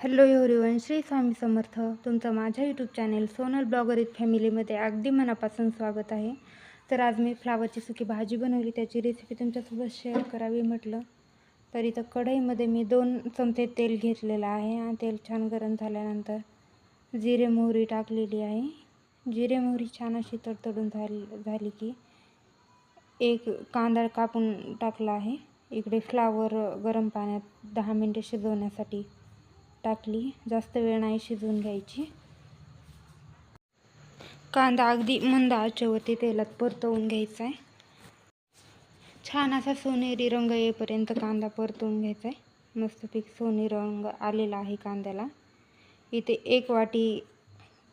Hello everyone Shri Swami Samarth तुमचं माझ्या YouTube channel Sonal blogger इथ फॅमिलीमध्ये अगदी मनापासून स्वागत आहे. तर आज मी फ्लावरची सुकी भाजी बनवली त्याची रेसिपी तुमच्यासोबत शेअर करावी म्हटलं. तर इथं कढईमध्ये मी दोन चमचे तेल घेतलेलं आहे आणि तेल छान गरम झाल्यानंतर जिरे मोहरी टाकलेली आहे. जिरे मोहरी छान अशी तडतडून झाली झाली की एक कांदा कापून टाकला आहे. इकडे फ्लावर गरम पाण्यात दहा मिनटे शिजवण्यासाठी. टाकली. जास्त वेळ नाही शिजवून घ्यायची. कांदा अगदी मंद आचेवरती तेलात परतवून घ्यायचा आहे छान असा सोनेरी रंग येईपर्यंत कांदा परतवून घ्यायचा आहे मस्तपैकी सोनेरी रंग आलेला आहे कांद्याला. इथे एक वाटी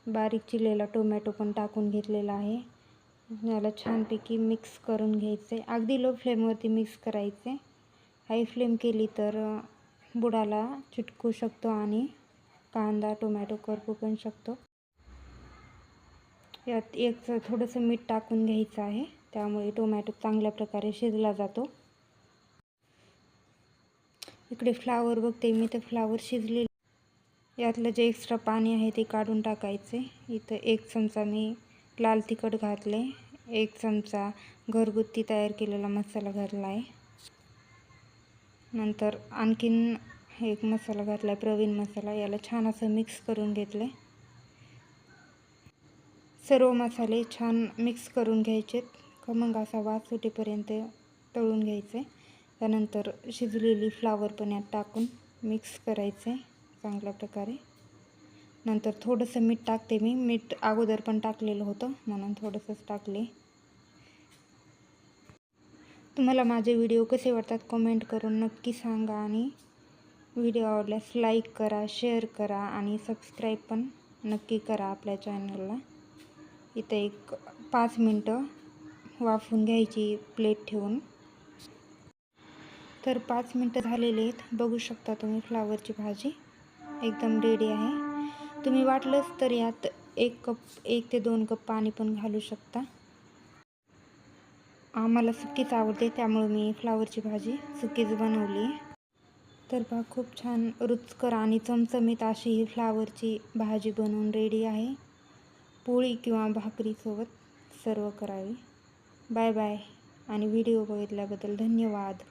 बारीक चिरलेला टोमॅटो पण टाकून घेतलेला आहे. याला छानपैकी मिक्स करून घ्यायचं आहे अगदी लो फ्लेमवरती मिक्स करायचे हाय फ्लेम केली तर बुडाला चिटकू शकतो आणि कांदा टोमॅटो करपू पण शकतो. यात एक थोडंसं मीठ टाकून घ्यायचं आहे. त्यामुळे टोमॅटो चांगल्या प्रकारे शिजला जातो. इकडे फ्लावर बघते मी तर फ्लावर शिजले यातलं जे एक्स्ट्रा पाणी आहे ते काढून टाकायचे. इथं एक चमचा मी लाल तिखट घातले. एक चमचा घरगुती तयार केलेला मसाला घातला आहे. नंतर आणखीन एक मसाला घातला आहे प्रवीण मसाला याला छान असं मिक्स करून घेतले. सर्व मसाले छान मिक्स करून घ्यायचेत. खमंग असा वास सुटेपर्यंत तळून घ्यायचे. त्यानंतर शिजलेली फ्लावर पण यात टाकून मिक्स करायचे चांगल्या प्रकारे. नंतर थोडंसं मीठ टाकते मी. मीठ अगोदर पण टाकलेलं होतं म्हणून थोडंसंच टाकले. तुम्हाला माझे व्हिडिओ कसे वाटतात कमेंट करून नक्की सांगा आणि व्हिडिओ आवडल्यास लाईक करा शेअर करा आणि सबस्क्राईब पण नक्की करा आपल्या चॅनलला. इथं एक पाच मिनटं वाफून घ्यायची प्लेट ठेवून. तर पाच मिनटं झालेले आहेत. बघू शकता तुम्ही फ्लावरची भाजी एकदम रेडी आहे. तुम्ही वाटलंच तर यात एक कप एक ते दोन कप पाणी पण घालू शकता. आम्हाला सुकीच आवडते त्यामुळे मी फ्लावरची भाजी सुकीच बनवली. तर बा खूप छान रुचकर आणि चमचमीत अशी ही फ्लावरची भाजी बनवून रेडी आहे. पोळी किंवा भाकरीसोबत सर्व करावी. बाय बाय आणि व्हिडिओ बघितल्याबद्दल धन्यवाद.